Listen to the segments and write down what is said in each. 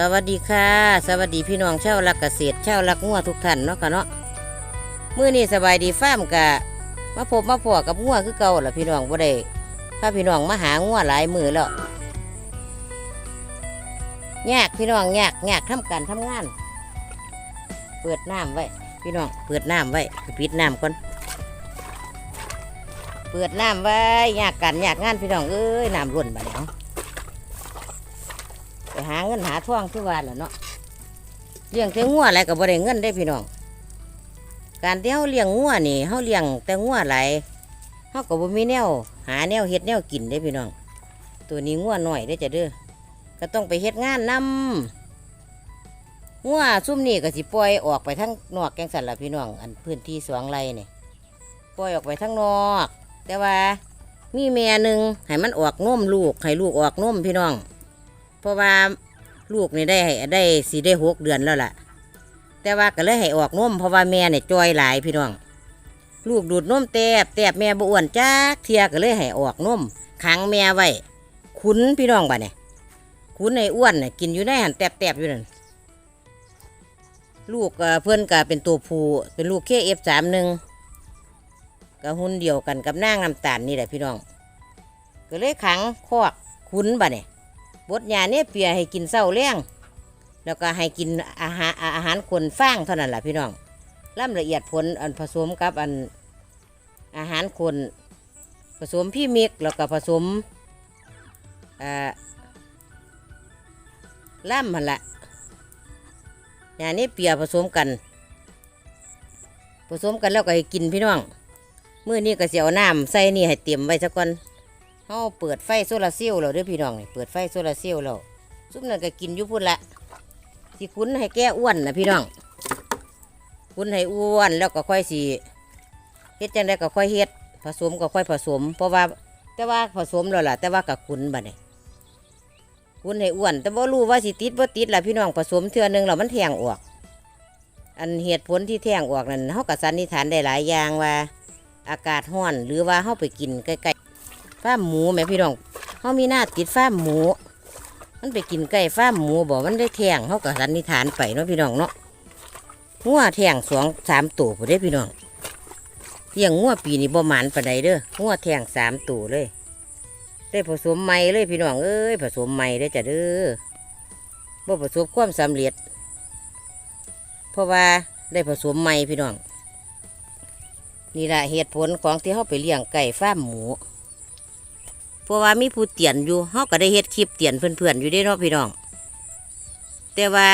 สวัสดีค่ะ สวัสดีพี่น้องชาวรักเกษตรชาวรักงัวทุกท่านเนาะค่ะเนาะมื้อนี้สบายดีฟามกะมาพบมาพอกับงัวคือเก่าละพี่น้องบ่ได้พาพี่น้องมาหางัวหลายมือแล้วยากพี่น้องยากยากทำการทำงาน เปิดน้ำไว้ พี่น้องเปิดน้ำไว้ปิดน้ำก่อนเปิดน้ำไว้ยากกันยากงานพี่น้องเอ้ยน้ำล้นบัดนี้เนาะ หาเงินหาท่องที่ว่าแหละเนาะเลี้ยงแต่งัวอะไรก็บ่ได้เงินได้พี่น้อง การที่เฮาเลี้ยงงัวนี่เฮาเลี้ยงแต่งัวหลายเฮาก็บ่มีแนว หาแนวเฮ็ดแนวกินได้พี่น้อง ตัวนี้งัวน้อยได้จะเด้อก็ต้องไปเฮ็ดงานนำงัวซุ่มนี่ก็สิปล่อยออกไปทั้งนอกแกงสันละพี่น้อง อันพื้นที่สวงไรนี่ปล่อยออกไปทั้งนอก แต่ว่ามีแม่หนึ่งให้มันออกนมลูกให้ลูกออกนมพี่น้อง เพราะว่าลูกนี่ได้ได้สีได้หกเดือนแล้วล่ะ แต่ว่าก็เลยให้ออกนมเพราะว่าแม่เนี่ยจอยหลายพี่น้อง ลูกดูดนมแตบแตบแม่บอ้วนจ้าเทียก็เลยให้ออกนมขังแม่ไว้ขุนพี่น้องบ่เนี่ยขุนในอ้วนเนี่ยกินอยู่ในหันแตบแตบอยู่นั่นลูกเพื่อนก็เป็นตัวผู้เป็นลูกเคเอฟสามหนึ่งก็หุ่นเดียวกันกับนางน้ำตาลนี่แหละพี่น้อง ก็เลยขังคอกขุนบ่เนี่ย บดยาเนี่ยเปียให้กินเศร้าเลี้ยงแล้วก็ให้กินอาหารอาหารคนฟางเท่านั้นแหละพี่น้องล่ำละเอียดผลอันผสมกับอันอาหารคนผสมพี่มิกแล้วก็ผสมอ่าล่ำมันละยาเนี่ยเปียผสมกัน ผสมกันแล้วก็ให้กินพี่น้องมื้อนี้ก็เสียวน้ำใส่นี่ให้เตรียมไว้สักก่อน เฮาเปิดไฟโซลาเซลล์แล้วเด้อพี่น้องนี่เปิดไฟโซลาเซลล์แล้วซุปนั่นก็กินอยู่พุ่นละสิคุ้นให้แก้อ้วนนะพี่น้องคุ้นให้อ้วนแล้วก็ค่อยสิเฮ็ดจังได้ก็ค่อยเฮ็ดผสมก็ค่อยผสม เพราะว่าแต่ว่าผสมแล้วล่ะ แต่ว่าก็คุ้นบัดนี้คุ้นให้อ้วน แต่บ่รู้ว่าสิติดบ่ติดล่ะพี่น้องผสมเทื่อนึงแล้วมันแทงออก อันเหตุผลที่แทงออกนั่นเฮาก็สันนิษฐานได้หลายอย่างว่า อากาศร้อนหรือว่าเฮาไปกินใกล้ ฟาร์มหมูแม่พี่น้องเขามีหน้าติดฟาร์มหมู มันไปกินไก่ฟาร์มหมูบอกมันได้แทงเขาก็สันนิษฐานไปเนาะพี่น้องเนาะงัวแทงสองสามตัวผู้ได้พี่น้องเลี้ยงงัวปีนี้บ่หมันปานใดเด้องัวแทงสามตัวเลย ได้ผสมใหม่เลยพี่น้องเอ้ยผสมใหม่ได้จ้ะเด้อบ่ประสบความสำเร็จ เพราะว่าได้ผสมใหม่พี่น้องนี่แหละเหตุผลของที่เขาไปเลี้ยงไก่ฟาร์มหมู เพราะว่ามีผู้เตียนอยู่เขาก็ได้เฮ็ดคลิปเตียนเพื่อนๆอยู่ได้เนาะพี่น้อง แต่ว่า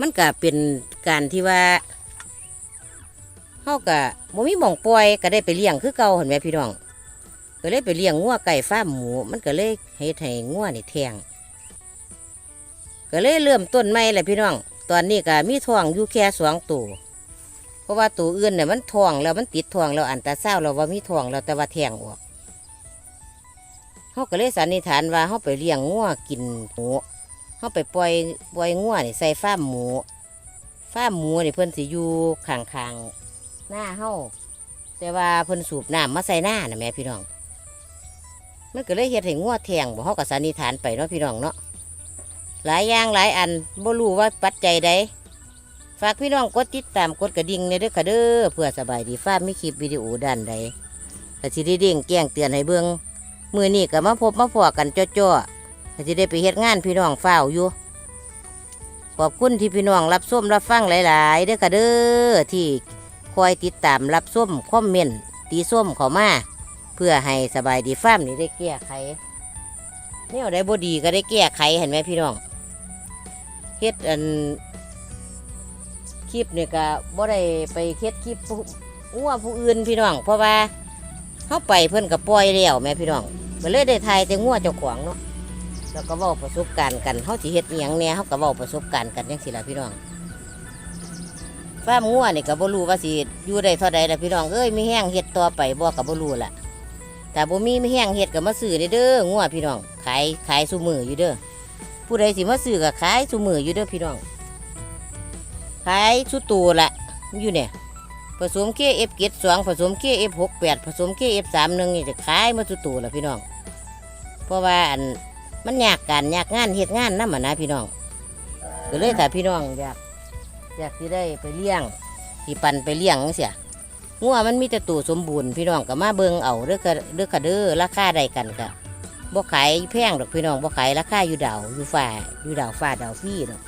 มันก็เป็นการที่ว่าเขาก็บ่มีหม่องปล่อยก็ได้ไปเลี้ยงคือเก่าเห็นไหมพี่น้อง ก็เลยไปเลี้ยงงัวไก่ฟ้าหมู มันก็เลยเฮ็ดให้งัวนี่แทงก็เลยเริ่มต้นใหม่แหละพี่น้อง ตอนนี้ก็มีท้องอยู่แค่สองตัวเพราะว่าตัวอื่นเนี่ยมันท้องแล้วมันติดท้องแล้วอันตาเศร้าเราว่ามีท้องแล้วแต่ว่าแทงออก เขาก็เลยสันนิษฐานว่าเขาไปเลี้ยงงัวกินหมูเขาไปปล่อยปล่อยงัวนี่ใส่ฟ้ามหมูฟ้ามหมูนี่เพิ่นสิอยู่ข้างๆหน้าเฮาแต่ว่าเพิ่นสูบน้ำมาใส่หน้าน่ะแม่พี่น้องมันก็เลยเฮ็ดให้งัวแทงบ่เขาก็สันนิษฐานไปเนาะพี่น้องเนาะหลายอย่างหลายอันบ่รู้ว่าปัจจัยใดฝากพี่น้องกดติดตามกดกระดิ่งในเด้อค่ะเด้อเพื่อสบายดีฟ้ามีคลิปวิดีโอด้านใดก็สิได้เด้งแจ้งเตือนให้เบิ่ง มือนี้ก็มาพบมาพอกันจ่อๆก็สิได้ไปเฮ็ดงานพี่น้องเฝ้าวอยู่ ขอบคุณที่พี่น้องรับส้มรับฟังหลายๆเด้อค่ะเด้อที่คอยติดตามรับส้มคอมเมนต์ตีส้มเขามาเพื่อให้สบายดีฟ้ามนี่ได้แก้ไขแนวใดบ่ดีก็ได้แก้ไขเห็นไหมพี่น้องเฮ็ดอันคลิปเนี่ยก็บ่ได้ไปเฮ็ดคลิปผู้วผู้อื่นพี่น้อง เพราะว่าเขาไปเพิ่อนก็ปล่อยแล้วแม่พี่น้อง ก็เลยได้ทายแต่งัวเจ้าของเนาะแล้วก็เว้าประสบการณ์กันเขาสิเฮ็ดอีหยังแหน่เขาก็เว้าประสบการณ์กันจังซี่ล่ะพี่น้องฟาร์มงัวนี่ก็บ่รู้ว่าสิอยู่ได้เท่าใดล่ะพี่น้องเอ้ยมีแห้งเฮ็ดต่อไปบ่ก็บ่รู้ล่ะแต่บ่มีไมีแห้งเฮ็ดก็มาซื้อเด้องัวพี่น้องขายขายซุมืออยู่เด้อผู้ใดสิมาซื้อก็ขายซุมืออยู่เด้อพี่น้องขายชุดตูละอยู่เนี่ยผสมเคเอฟเกตสองผสมเคเอฟหกแปดผสมเคเอฟสามหนึ่งนี่จะขายมาชุดตูละพี่น้อง เพราะว่าอันมันยากการยากงานเฮ็ดงานนำอะนะพี่น้องก็เลยถ้าพี่น้องอยากอยากสิได้ไปเลี้ยงสิปันไปเลี้ยงจังซี่งัวมันมีแต่ตัวสมบูรณ์พี่น้องก็มาเบิงเอาเด้อค่ะเด้อค่ะเด้อราคาใดกันก็บ่ขายแพงดอกพี่น้องบ่ขายราคาอยู่ดาวอยู่ฟ้าอยู่ดาวฟ้าดาวฟรีดอก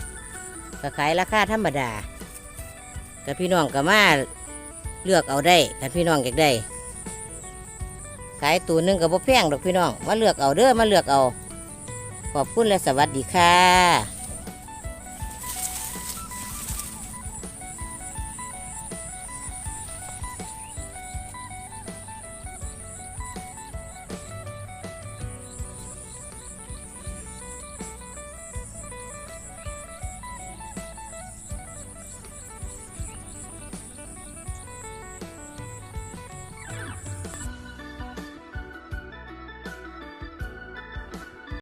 ก็ขายราคาธรรมดาก็พี่น้องก็มาเลือกเอาได้ถ้าพี่น้องอยากได้ ขายตัวหนึงกับ่แพงดอกพี่น้อง มาเลือกเอาเด้อมาเลือกเอา ขอบคุณและสวัสดีค่ะ